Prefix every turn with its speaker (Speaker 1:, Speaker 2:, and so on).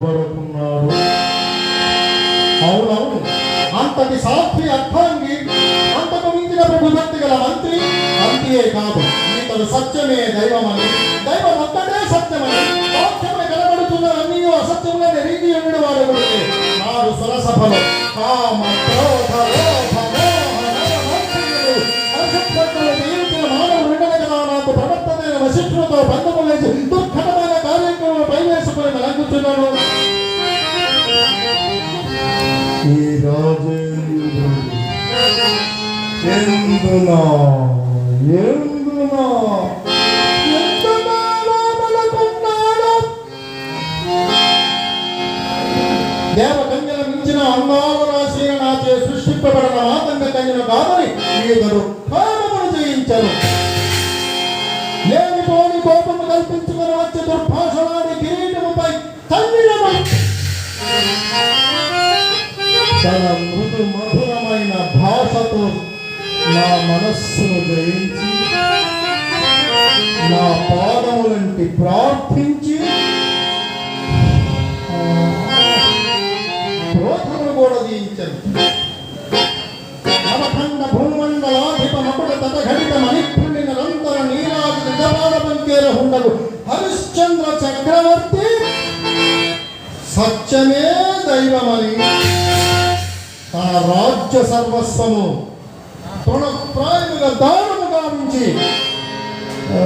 Speaker 1: పడుకున్నాడు అవునవును అంతటి సాక్షి అర్థాంగి అంతకు మించిన ప్రభుభక్తి గల మంత్రి అంతే కాదు ఇతడు సత్యమే దైవమని దైవం అంతటే సత్యమని మోక్షమని కనబడుతున్న అన్ని అసత్యములని రీతి ఉండడం వాడు ఒకటే. నాడు సురసభలో కామ క్రోధ లోభ మానవుడు నాకు ప్రవర్తనైన వశిష్ఠులతో బంధము లేచి దుర్ఘటమైన చెప్తున్నాను ఈ రాజేంద్రుడు ఎందునా? మించిన అందాల రాశి నాచే సృష్టింపబడిన మాతంగ కన్యను కాదని ఈతడు కామమును లేనిపోని కోపము కల్పించుకుని వచ్చే దుర్భాష కిరీటముపై తన మృదు మధురమైన భాషతో నా మనస్సును జయించి నా పాదములంటి ప్రార్థించి ఆ, క్రోధమును కూడా జయించను. నవఖండ భూమండలాధిప మకుట తటఘటిత మణిపుణ్య నిరంతర నీరాజ నిజపాద పంకేర హుండగు హరిశ్చంద్ర సత్యమే దైవమని. తన రాజ్య సర్వస్వము తృణప్రాయముగా దానము గావించి ఆ,